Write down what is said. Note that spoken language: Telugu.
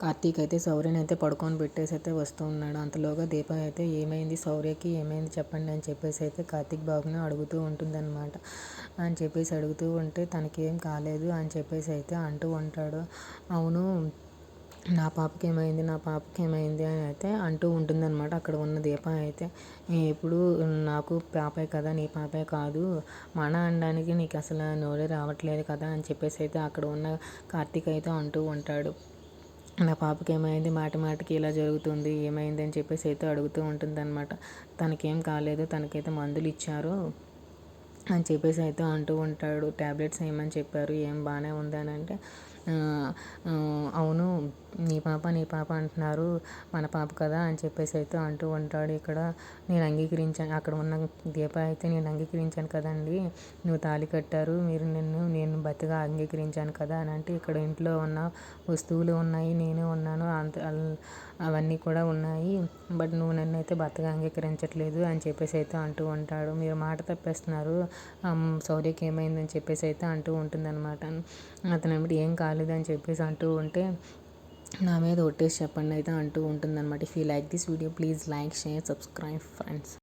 కార్తీక్ అయితే శౌర్యని అయితే పడుకొని పెట్టేసి అయితే వస్తూ ఉన్నాడు అంతలోగా దీప అయితే ఏమైంది శౌర్యకి ఏమైంది చెప్పండి అని చెప్పేసి అయితే కార్తీక్ బాబుని అడుగుతూ ఉంటుందన్నమాట. అని చెప్పేసి అడుగుతూ ఉంటే తనకేం కాలేదు అని చెప్పేసి అయితే అంటూ ఉంటాడు. అవును నా పాపకి ఏమైంది నా పాపకి ఏమైంది అని అయితే అంటూ ఉంటుందన్నమాట అక్కడ ఉన్న దీప అయితే. ఇప్పుడు నాకు పాపే కదా నీ పాపే కాదు. మన అనడానికి నీకు అసలు నోరే రావట్లేదు కదా అని చెప్పేసి అయితే అక్కడ ఉన్న కార్తీక్ అయితే అంటూ ఉంటాడు. నా పాపకి ఏమైంది? మాటి మాటికి ఇలా జరుగుతుంది. ఏమైంది అని చెప్పేసి అయితే అడుగుతూ ఉంటుంది అనమాట తనకేం కాలేదు. తనకైతే మందులు ఇచ్చారు అని చెప్పేసి అయితే అంటూ ఉంటాడు. ట్యాబ్లెట్స్ ఏమని చెప్పారు? ఏం బాగానే ఉందని అంటే అవును నీ పాప నీ పాప అంటున్నారు. మన పాప కదా అని చెప్పేసి అయితే అంటూ ఉంటాడు. ఇక్కడ నేను అంగీకరించాను. అక్కడ ఉన్న దీప అయితే నేను అంగీకరించాను కదండి. నువ్వు తాళి కట్టారు. మీరు నిన్ను నేను బతిగా అంగీకరించాను కదా అని అంటే ఇక్కడ ఇంట్లో ఉన్న వస్తువులు ఉన్నాయి నేను ఉన్నాను అంత అవన్నీ కూడా ఉన్నాయి. బట్ నువ్వు నన్ను అయితే భర్తగా అంగీకరించట్లేదు అని చెప్పేసి అయితే అంటూ ఉంటాడు. మీరు మాట తప్పేస్తున్నారు. సౌర్యకి ఏమైందని చెప్పేసి అయితే అంటూ ఉంటుందన్నమాట. అతను ఏం అని చెప్పేసి అంటూ ఉంటే నా మీద ఒట్టేసి చెప్పండి అయితే అంటూ ఉంటుందన్నమాట. If you like this video please like share subscribe friends